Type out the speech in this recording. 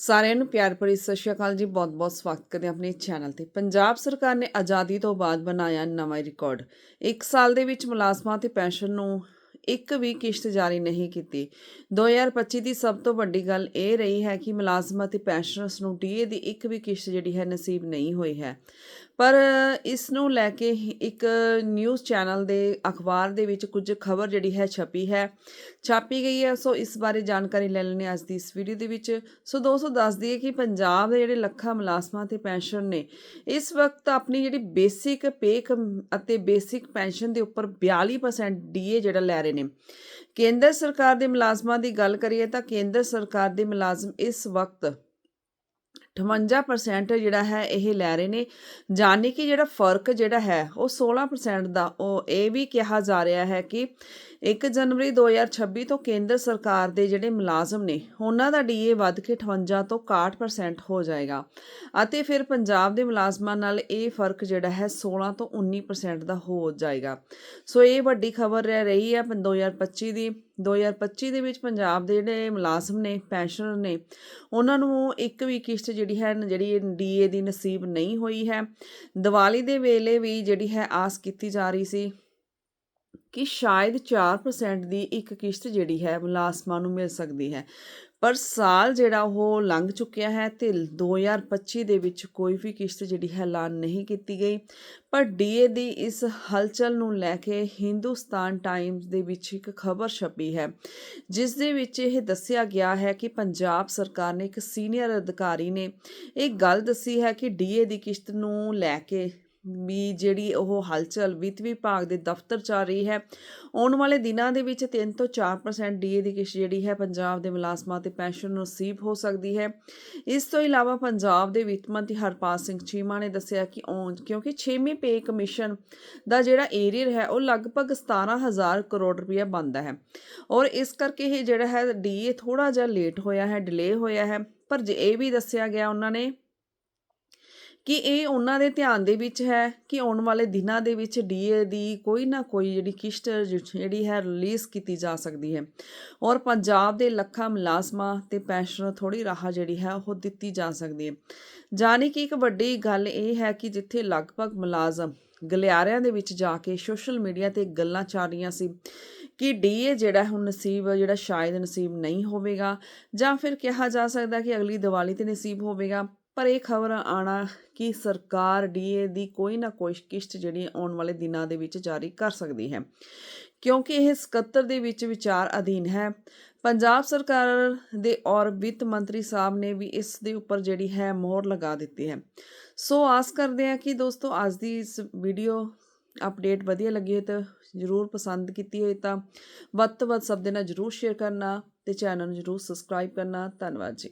ਸਾਰਿਆਂ ਨੂੰ ਪਿਆਰ ਭਰੀ ਸਤਿ ਸ਼੍ਰੀ ਅਕਾਲ ਜੀ। ਬਹੁਤ-ਬਹੁਤ ਸਵਾਗਤ ਕਰਦੇ ਹਾਂ ਆਪਣੇ ਚੈਨਲ ਤੇ। ਪੰਜਾਬ ਸਰਕਾਰ ਨੇ ਆਜ਼ਾਦੀ ਤੋਂ ਬਾਅਦ ਬਣਾਇਆ ਨਵਾਂ ਰਿਕਾਰਡ। ਇੱਕ ਸਾਲ ਦੇ ਵਿੱਚ ਮੁਲਾਜ਼ਮਾਂ ਤੇ ਪੈਨਸ਼ਨ ਨੂੰ ਇੱਕ ਵੀ ਕਿਸ਼ਤ ਜਾਰੀ ਨਹੀਂ ਕੀਤੀ। 2025 ਦੀ ਸਭ ਤੋਂ ਵੱਡੀ ਗੱਲ ਇਹ ਰਹੀ ਹੈ ਕਿ ਮੁਲਾਜ਼ਮਾਂ ਤੇ ਪੈਨਸ਼ਨਰਸ ਨੂੰ ਡੀਏ ਦੀ ਇੱਕ ਵੀ ਕਿਸ਼ਤ ਜਿਹੜੀ ਹੈ ਨਸੀਬ ਨਹੀਂ ਹੋਈ ਹੈ। ਪਰ ਇਸ ਨੂੰ ਲੈ ਕੇ ਇੱਕ ਨਿਊਜ਼ ਚੈਨਲ ਦੇ ਅਖਬਾਰ ਦੇ ਵਿੱਚ ਕੁਝ ਖਬਰ ਜਿਹੜੀ ਹੈ ਛਪੀ ਹੈ। ਛਾਪੀ ਗਈ ਹੈ, ਸੋ ਇਸ ਬਾਰੇ ਜਾਣਕਾਰੀ ਲੈ ਲੈਣੇ ਅੱਜ ਦੀ ਇਸ ਵੀਡੀਓ ਦੇ ਵਿੱਚ। ਸੋ ਦੋਸਤੋ, ਦੱਸ ਦਈਏ ਕਿ ਪੰਜਾਬ ਦੇ ਜਿਹੜੇ ਲੱਖਾਂ ਮੁਲਾਜ਼ਮਾਂ ਤੇ ਪੈਨਸ਼ਨ ਨੇ, ਇਸ ਵਕਤ ਆਪਣੀ ਜਿਹੜੀ ਬੇਸਿਕ ਪੇ ਅਤੇ ਬੇਸਿਕ ਪੈਨਸ਼ਨ ਦੇ ਉੱਪਰ 42% ਡੀਏ ਜਿਹੜਾ ਲੈ ਰਹੇ ਨੇ। ਕੇਂਦਰ ਸਰਕਾਰ ਦੇ ਮੁਲਾਜ਼ਮਾਂ ਦੀ ਗੱਲ ਕਰੀਏ ਤਾਂ ਕੇਂਦਰ ਸਰਕਾਰ ਦੇ ਮੁਲਾਜ਼ਮ ਇਸ ਵਕਤ 58% ਜਿਹੜਾ ਹੈ ਇਹ ਲੈ ਰਹੇ ਨੇ। ਜਾਨੀ ਕਿ ਜਿਹੜਾ ਫ਼ਰਕ ਜਿਹੜਾ ਹੈ ਉਹ 16% ਦਾ, ਉਹ ਇਹ ਵੀ ਕਿਹਾ ਜਾ ਰਿਹਾ ਹੈ ਕਿ 1 ਜਨਵਰੀ 2026 ਤੋਂ ਕੇਂਦਰ ਸਰਕਾਰ ਦੇ ਜਿਹੜੇ ਮੁਲਾਜ਼ਮ ਨੇ, ਉਹਨਾਂ ਦਾ ਡੀਏ ਵੱਧ ਕੇ 58 ਤੋਂ 61% ਹੋ ਜਾਏਗਾ। ਅਤੇ ਫਿਰ ਪੰਜਾਬ ਦੇ ਮੁਲਾਜ਼ਮਾਂ ਨਾਲ ਇਹ ਫ਼ਰਕ ਜਿਹੜਾ ਹੈ 16 ਤੋਂ 19% ਦਾ ਹੋ ਜਾਏਗਾ। ਸੋ ਇਹ ਵੱਡੀ ਖਬਰ ਰਹਿ ਰਹੀ ਹੈ 2025 ਦੀ 2025 ਦੇ। ਵਿੱਚ ਪੰਜਾਬ ਦੇ ਜਿਹੜੇ ਮੁਲਾਜ਼ਮ ਨੇ, ਪੈਨਸ਼ਨਰ ਨੇ, ਉਹਨਾਂ ਨੂੰ ਇੱਕ ਵੀ ਕਿਸ਼ਤ ਜਿਹੜੀ ਹੈ, ਜਿਹੜੀ ਡੀਏ ਦੀ ਨਸੀਬ ਨਹੀਂ ਹੋਈ ਹੈ। ਦੀਵਾਲੀ ਦੇ ਵੇਲੇ ਵੀ ਜਿਹੜੀ ਹੈ ਆਸ ਕੀਤੀ ਜਾ ਰਹੀ ਸੀ। ਕਿ ਸ਼ਾਇਦ 4% ਦੀ ਇੱਕ ਕਿਸ਼ਤ ਜਿਹੜੀ ਹੈ ਮੁਲਾਜ਼ਮਾਂ ਨੂੰ ਮਿਲ ਸਕਦੀ ਹੈ। ਪਰ ਸਾਲ ਜਿਹੜਾ ਉਹ ਲੰਘ ਚੁੱਕਿਆ ਹੈ ਤੇ 2025 ਦੇ ਵਿੱਚ ਕੋਈ ਵੀ ਕਿਸ਼ਤ ਜਿਹੜੀ ਹੈ ਐਲਾਨ ਨਹੀਂ ਕੀਤੀ ਗਈ। ਪਰ ਡੀਏ ਦੀ ਇਸ ਹਲਚਲ ਨੂੰ ਲੈ ਕੇ ਹਿੰਦੁਸਤਾਨ ਟਾਈਮਜ਼ ਦੇ ਵਿੱਚ ਇੱਕ ਖਬਰ ਛਪੀ ਹੈ, ਜਿਸ ਦੇ ਵਿੱਚ ਇਹ ਦੱਸਿਆ ਗਿਆ ਹੈ ਕਿ ਪੰਜਾਬ ਸਰਕਾਰ ਨੇ ਇੱਕ ਸੀਨੀਅਰ ਅਧਿਕਾਰੀ ਨੇ ਇਹ ਗੱਲ ਦੱਸੀ ਹੈ ਕਿ ਡੀਏ ਦੀ ਕਿਸ਼ਤ ਨੂੰ ਲੈ ਕੇ ਵੀ ਜਿਹੜੀ ਉਹ ਹਲਚਲ ਵਿੱਤ ਵਿਭਾਗ ਦੇ ਦਫ਼ਤਰ ਚੱਲ ਰਹੀ ਹੈ। ਆਉਣ ਵਾਲੇ ਦਿਨਾਂ ਦੇ ਵਿੱਚ 3 ਤੋਂ 4% ਡੀਏ ਦੀ ਕਿਸ਼ਤ ਜਿਹੜੀ ਹੈ ਪੰਜਾਬ ਦੇ ਮੁਲਾਜ਼ਮਾਂ ਤੇ ਪੈਨਸ਼ਨ ਨਸੀਬ ਹੋ ਸਕਦੀ ਹੈ। ਇਸ ਤੋਂ ਇਲਾਵਾ ਪੰਜਾਬ ਦੇ ਵਿੱਤ ਮੰਤਰੀ ਹਰਪਾਲ ਸਿੰਘ ਚੀਮਾ ਨੇ ਦੱਸਿਆ ਕਿ ਔਂ ਕਿਉਂਕਿ 6ਵੀਂ ਪੇ ਕਮਿਸ਼ਨ ਦਾ ਜਿਹੜਾ ਏਰੀਅਰ ਹੈ, ਉਹ ਲਗਭਗ 17000 ਕਰੋੜ ਰੁਪਏ ਬਣਦਾ ਹੈ। ਔਰ ਇਸ ਕਰਕੇ ਇਹ ਜਿਹੜਾ ਹੈ ਡੀਏ ਥੋੜਾ ਜਿਹਾ ਲੇਟ ਹੋਇਆ ਹੈ ਡਿਲੇ ਹੋਇਆ ਹੈ। ਪਰ ਜੇ ਇਹ ਵੀ ਦੱਸਿਆ ਗਿਆ ਉਹਨਾਂ ਨੇ ਕਿ ਇਹ ਉਹਨਾਂ ਦੇ ਧਿਆਨ ਦੇ ਵਿੱਚ ਹੈ ਕਿ ਆਉਣ ਵਾਲੇ ਦਿਨਾਂ ਦੇ ਵਿੱਚ ਡੀਏ ਦੀ ਕੋਈ ਨਾ ਕੋਈ ਜਿਹੜੀ ਕਿਸ਼ਤ ਜਿਹੜੀ ਹੈ ਰਿਲੀਜ਼ ਕੀਤੀ ਜਾ ਸਕਦੀ ਹੈ। ਔਰ ਪੰਜਾਬ ਦੇ ਲੱਖਾਂ ਮੁਲਾਜ਼ਮਾਂ ਤੇ ਪੈਨਸ਼ਨਰ ਥੋੜੀ ਰਾਹ ਜਿਹੜੀ ਹੈ ਉਹ ਦਿੱਤੀ ਜਾ ਸਕਦੀ ਹੈ। ਜਾਨੀ ਕਿ ਇੱਕ ਵੱਡੀ ਗੱਲ ਇਹ ਹੈ ਕਿ ਜਿੱਥੇ ਲਗਭਗ ਮੁਲਾਜ਼ਮ ਗਲਿਆਰਿਆਂ ਦੇ ਵਿੱਚ ਜਾ ਕੇ ਸੋਸ਼ਲ ਮੀਡੀਆ ਤੇ ਗੱਲਾਂ ਚੱਲ ਰਹੀਆਂ ਸੀ ਕਿ ਡੀਏ ਜਿਹੜਾ ਹੁਣ ਨਸੀਬ, ਜਿਹੜਾ ਸ਼ਾਇਦ ਨਸੀਬ ਨਹੀਂ ਹੋਵੇਗਾ ਜਾਂ ਫਿਰ ਕਿਹਾ ਜਾ ਸਕਦਾ ਕਿ ਅਗਲੀ ਦੀਵਾਲੀ ਤੇ ਨਸੀਬ ਹੋਵੇਗਾ ਪਰ ਇਹ ਖਬਰ ਆਣਾ ਕਿ ਸਰਕਾਰ ਡੀਏ ਦੀ ਕੋਈ ਨਾ ਕੋਈ ਕਿਸ਼ਤ ਜਿਹੜੀ ਆਉਣ ਵਾਲੇ ਦਿਨਾਂ ਦੇ ਵਿੱਚ ਜਾਰੀ ਕਰ ਸਕਦੀ ਹੈ। ਕਿਉਂਕਿ ਇਹ 77 ਦੇ ਵਿੱਚ ਵਿਚਾਰ ਅਧੀਨ ਹੈ। ਪੰਜਾਬ ਸਰਕਾਰ ਦੇ ਔਰ ਵਿੱਤ ਮੰਤਰੀ ਸਾਹਿਬ ਨੇ ਵੀ ਇਸ ਦੇ ਉੱਪਰ ਜਿਹੜੀ ਹੈ ਮੋਹਰ ਲਗਾ ਦਿੱਤੀ ਹੈ। ਸੋ ਆਸ ਕਰਦੇ ਹਾਂ ਕਿ ਦੋਸਤੋ ਅੱਜ ਦੀ ਇਸ ਵੀਡੀਓ ਅਪਡੇਟ ਵਧੀਆ ਲੱਗੀ ਹੋਏ ਤਾਂ ਜਰੂਰ ਪਸੰਦ ਕੀਤੀ ਹੋਏ ਤਾਂ ਵੱਧ ਤੋਂ ਵੱਧ ਸਭ ਦੇ ਨਾਲ ਜਰੂਰ ਸ਼ੇਅਰ ਕਰਨਾ ਤੇ ਚੈਨਲ ਨੂੰ ਜਰੂਰ ਸਬਸਕ੍ਰਾਈਬ ਕਰਨਾ। ਧੰਨਵਾਦ ਜੀ।